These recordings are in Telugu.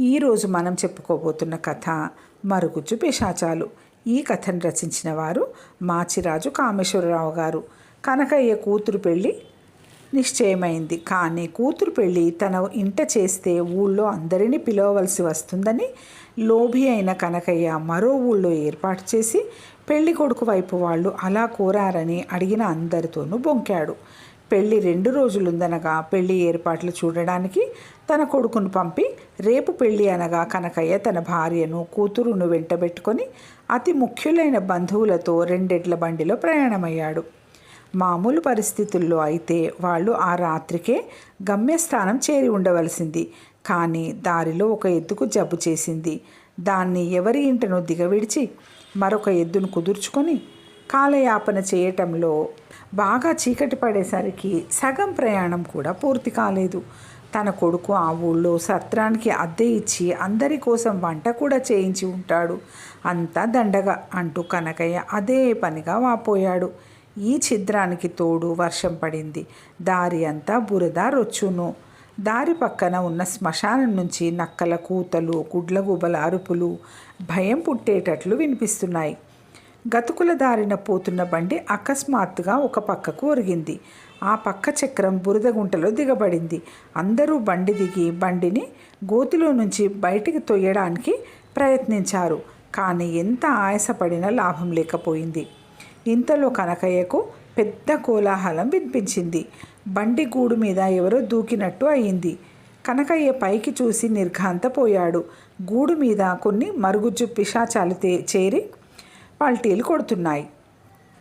ఈరోజు మనం చెప్పుకోబోతున్న కథ మరుగుజ్జు పిశాచాలు. ఈ కథను రచించిన వారు మాచిరాజు కామేశ్వరరావు గారు. కనకయ్య కూతురు పెళ్ళి నిశ్చయమైంది. కానీ కూతురు పెళ్ళి తన ఇంట చేస్తే ఊళ్ళో అందరినీ పిలవవలసి వస్తుందని లోభి అయిన కనకయ్య మరో ఊళ్ళో ఏర్పాటు చేసి పెళ్ళి కొడుకు వైపు వాళ్ళు అలా కోరారని అడిగిన అందరితోనూ బొంకాడు. పెళ్ళి రెండు రోజులుందనగా పెళ్ళి ఏర్పాట్లు చూడడానికి తన కొడుకును పంపి రేపు పెళ్ళి అనగా కనకయ్య తన భార్యను కూతురును వెంటబెట్టుకొని అతి ముఖ్యులైన బంధువులతో రెండెడ్ల బండిలో ప్రయాణమయ్యాడు. మామూలు పరిస్థితుల్లో అయితే వాళ్ళు ఆ రాత్రికే గమ్యస్థానం చేరి ఉండవలసింది. కానీ దారిలో ఒక ఎద్దుకు జబ్బు చేసింది. దాన్ని ఎవరి ఇంటనో దిగవిడిచి మరొక ఎద్దును కుదుర్చుకొని కాలయాపన చేయటంలో బాగా చీకటి పడేసరికి సగం ప్రయాణం కూడా పూర్తి కాలేదు. తన కొడుకు ఆ ఊళ్ళో సత్రానికి అద్దె ఇచ్చి అందరి కోసం వంట కూడా చేయించి ఉంటాడు. అంతా దండగా అంటూ కనకయ్య అదే పనిగా వాపోయాడు. ఈ ఛిద్రానికి తోడు వర్షం పడింది. దారి అంతా బురద రొచ్చును. దారి పక్కన ఉన్న శ్మశానం నుంచి నక్కల కూతలు గుడ్లగూబల అరుపులు భయం పుట్టేటట్లు వినిపిస్తున్నాయి. గతుకుల దారిన పోతున్న బండి అకస్మాత్తుగా ఒక పక్కకు ఒరిగింది. ఆ పక్క చక్రం బురద గుంటలో దిగబడింది. అందరూ బండి దిగి బండిని గోతిలో నుంచి బయటికి తొయ్యడానికి ప్రయత్నించారు. కానీ ఎంత ఆయాసపడినా లాభం లేకపోయింది. ఇంతలో కనకయ్యకు పెద్ద కోలాహలం వినిపించింది. బండి గూడు మీద ఎవరో దూకినట్టు అయింది. కనకయ్య పైకి చూసి నిర్ఘాంతపోయాడు. గూడు మీద కొన్ని మరుగుజ్జు పిశాచాలు చేరి పల్టీలు కొడుతున్నాయి.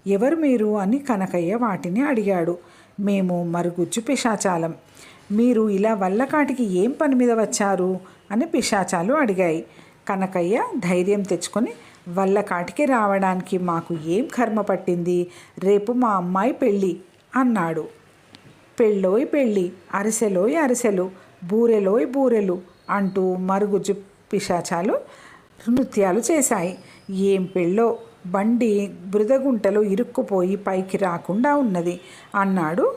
ఎవరు మీరు అని కనకయ్య వాటిని అడిగాడు. మేము మరుగుజ్జు పిశాచాలం. మీరు ఇలా వల్లకాటికి ఏం పని మీద వచ్చారు? అని పిశాచాలు అడిగాయి. కనకయ్య ధైర్యం తెచ్చుకొని వల్లకాటికి రావడానికి మాకు ఏం కర్మ పట్టింది? రేపు మా అమ్మాయి పెళ్ళి అన్నాడు. పెళ్ళోయ్ పెళ్ళి అరిసెలోయ్ అరిసెలు బూరెలోయ్ బూరెలు అంటూ మరుగుజ్జు పిశాచాలు నృత్యాలు చేశాయి. ఏం పెళ్ళో బండి బృదగుంటలో ఇరుక్కుపోయి పైకి రాకుండా ఉన్నది. అన్నాడు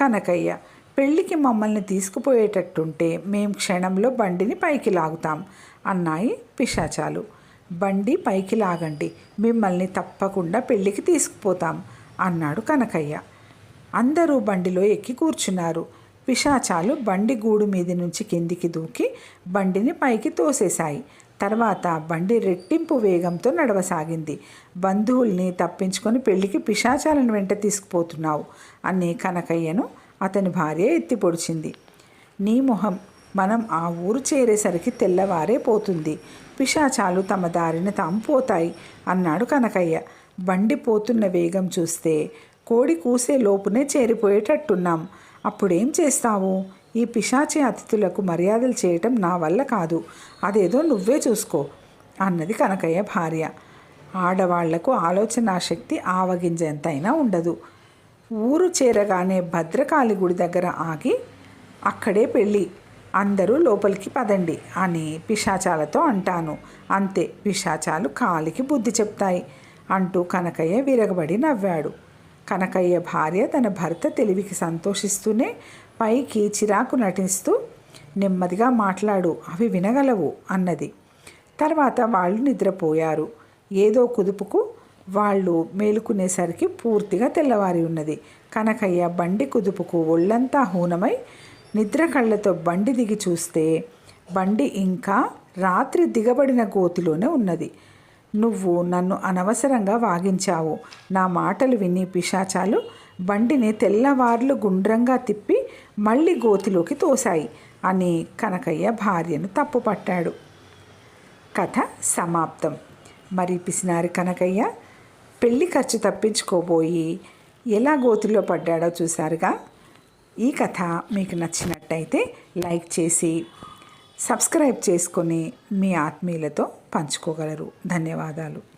కనకయ్య. పెళ్ళికి మమ్మల్ని తీసుకుపోయేటట్టుంటే మేం క్షణంలో బండిని పైకి లాగుతాం అన్నాయి పిశాచాలు. బండి పైకి లాగండి మిమ్మల్ని తప్పకుండా పెళ్ళికి తీసుకుపోతాం అన్నాడు కనకయ్య. అందరూ బండిలో ఎక్కి కూర్చున్నారు. పిశాచాలు బండి గూడు మీది నుంచి కిందికి దూకి బండిని పైకి తోసేశాయి. తర్వాత బండి రెట్టింపు వేగంతో నడవసాగింది. బంధువుల్ని తప్పించుకొని పెళ్ళికి పిశాచాలను వెంట తీసుకుపోతున్నావు అని కనకయ్యను అతని భార్య ఎత్తి పొడిచింది నీ మొహం మనం ఆ ఊరు చేరేసరికి తెల్లవారే పోతుంది. పిశాచాలు తమ దారిన తాము పోతాయి అన్నాడు కనకయ్య. బండి పోతున్న వేగం చూస్తే కోడి కూసే లోపునే చేరిపోయేటట్టున్నాం. అప్పుడేం చేస్తావు? ఈ పిశాచి అతిథులకు మర్యాదలు చేయటం నా వల్ల కాదు. అదేదో నువ్వే చూసుకో అన్నది కనకయ్య భార్య. ఆడవాళ్ళకు ఆలోచనా శక్తి ఆవగింజంతైనా ఉండదు. ఊరు చేరగానే భద్రకాళి గుడి దగ్గర ఆగి అక్కడే పెళ్ళి అందరూ లోపలికి పదండి అని పిశాచాలతో అంటాను. అంతే పిశాచాలు కాలికి బుద్ధి చెప్తాయి అంటూ కనకయ్య విరగబడి నవ్వాడు. కనకయ్య భార్య తన భర్త తెలివికి సంతోషిస్తూనే పైకి చిరాకు నటిస్తూ నెమ్మదిగా మాట్లాడు అవి వినగలవు అన్నది. తర్వాత వాళ్ళు నిద్రపోయారు. ఏదో కుదుపుకు వాళ్ళు మేలుకునేసరికి పూర్తిగా తెల్లవారి ఉన్నది. కనకయ్య బండి కుదుపుకు ఒళ్ళంతా హూనమై నిద్ర కళ్ళతో బండి దిగి చూస్తే బండి ఇంకా రాత్రి దిగబడిన గోతిలోనే ఉన్నది. నువ్వు నన్ను అనవసరంగా వాగించావు. నా మాటలు విని పిశాచాలు బండిని తెల్లవార్లు గుండ్రంగా తిప్పి మళ్ళీ గోతిలోకి తోశాయి అని కనకయ్య భార్యను తప్పుపట్టాడు. కథ సమాప్తం. మరి పిసినారి కనకయ్య పెళ్ళి ఖర్చు తప్పించుకోబోయి ఎలా గోతిలో పడ్డాడో చూశారుగా? ఈ కథ మీకు నచ్చినట్టయితే లైక్ చేసి సబ్స్క్రైబ్ చేసుకొని మీ ఆత్మీయులతో పంచుకోగలరు. ధన్యవాదాలు.